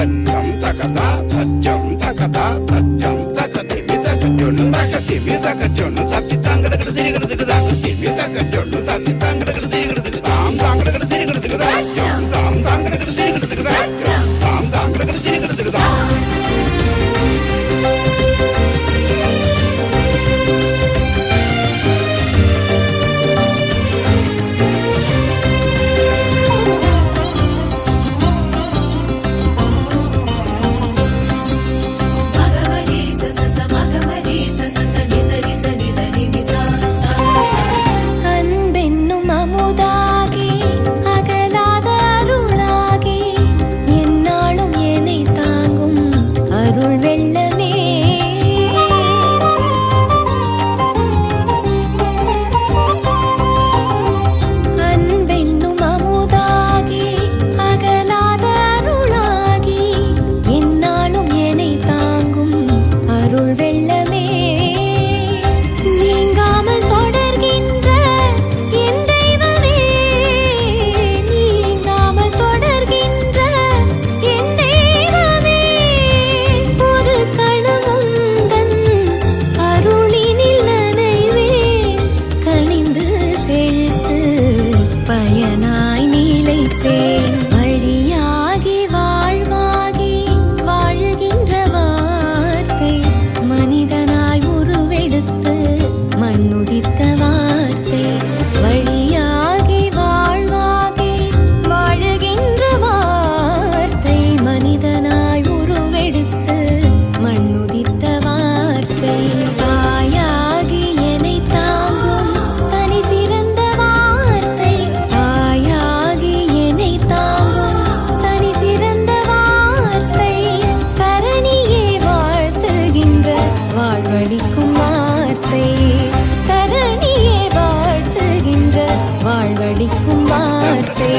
తకతాం తకజం తకతా తజ్జం తగ తజ్జం తగ తిమి తగ తకజొన్ను తచ్చి తంగడగడ తిరిగడ దిగదాకు తిమి తగ తకజొన్ను తచ్చి తంగడగడ తిరిగడ வாழ்வழிக்கும் வார்த்தை. தரணியே வாழ்த்துகின்ற வாழ்வழிக்கும் வார்த்தை.